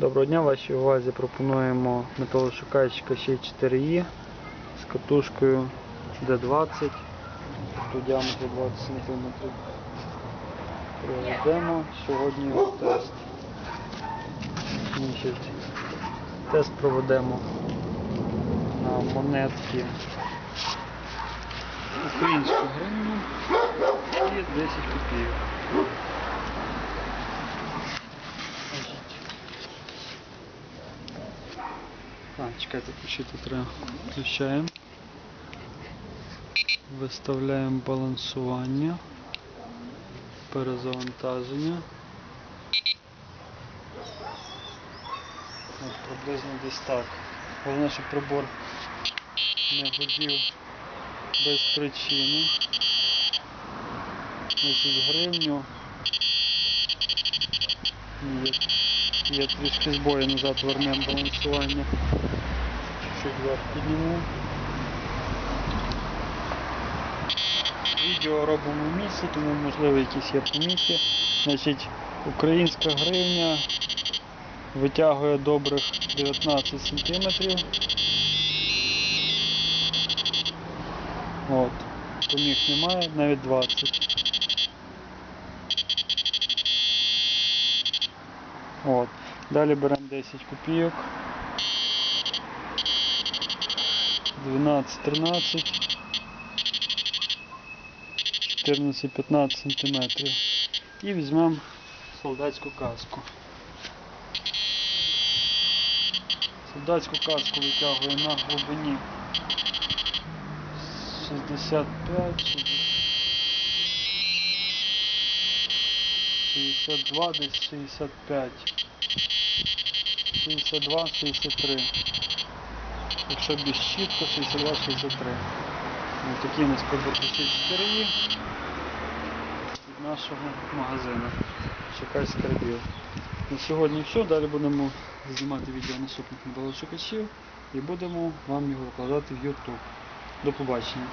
Доброго дня, вашій увазі пропонуємо металошукачка ще 4i з катушкою D20 тобто діаметр 20 см. Проведемо сьогодні тест. Значить, тест проведемо на монетки українську гривню і 10 копійок. Значить, А, чекайте, включити треба. Включаємо. Виставляємо балансування. Перезавантаження. От приблизно десь так. Головне, щоб прибор не гудів без причини. Значить, гривню. Є, є трішки збої назад вернемо балансування. Чуть-чуть вверх підніму. Відео робимо в місці, тому можливо якісь є помітки. Значить, українська гривня витягує добрих 19 см. От. Поміг немає, навіть 20. От. Далі беремо 10 копійок. 12, 13, 14, 15 сантиметрів. І візьмемо солдатську каску. Солдатську каску витягує на глибині 65, 62, десь 65, 62, 63. Якщо більш чітко, 62, 63. Ось такі у нас прибор 4 від нашого магазину. Чекай скарбів. На сьогодні все. Далі будемо знімати відео наступних металошукачів і будемо вам його викладати в YouTube. До побачення.